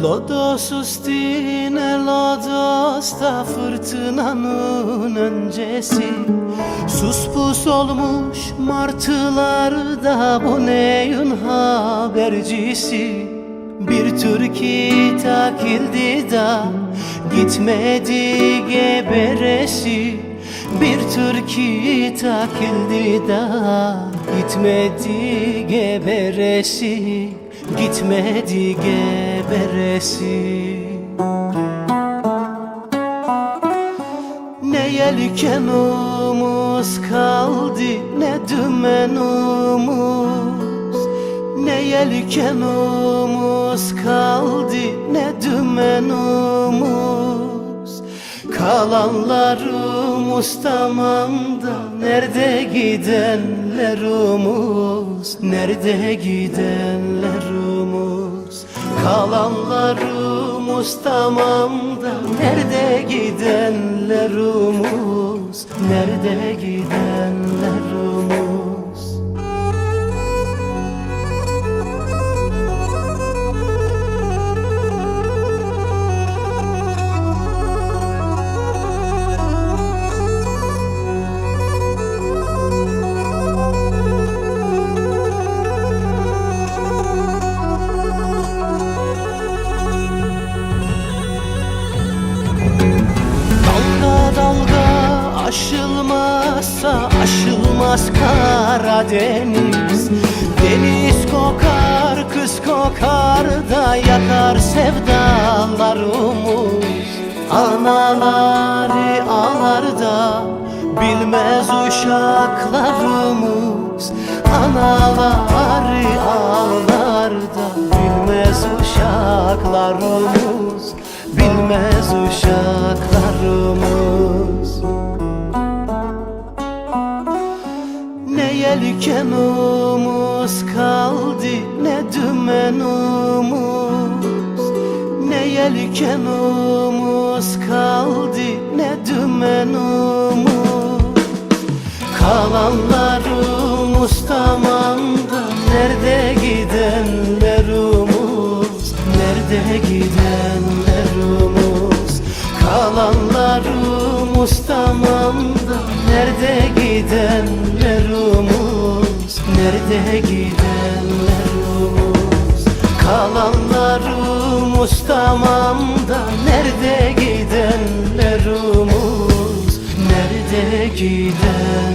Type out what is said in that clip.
Lodos üstüne lodosta fırtınanın öncesi. Sus pus olmuş martılarda bu neyin habercisi? Bir türkü takildi da gitmedi geberesi Bir türkü takildi da gitmedi geberesi Gitmedi geberesi. Ne yelkenumuz kaldı ne dümenumuz Ne yelkenumuz kaldı ne dümenumuz Kalanlarımız tamam da Nerede gidenlerimiz Nerede gidenlerimiz Kalanlarımız tamam da Nerede gidenlerimiz Nerede gidenlerimiz aşılmazsa aşılmaz Karadeniz. Deniz kokar kız kokar da yakar sevdalarımız Anaları ağlar da bilmez uşaklarımız Anaları ağlar da bilmez uşaklarımız Ne yelkenumuz kaldı ne dümenumuz Ne yelkenumuz kaldı ne dümenumuz Kalanlarımız Kalanlarımız tamam da Nerede gidenlerimiz Nerede gidenlerimiz Kalanlarımız tamam da Nerede gidenlerimiz Nerede gidenlerimiz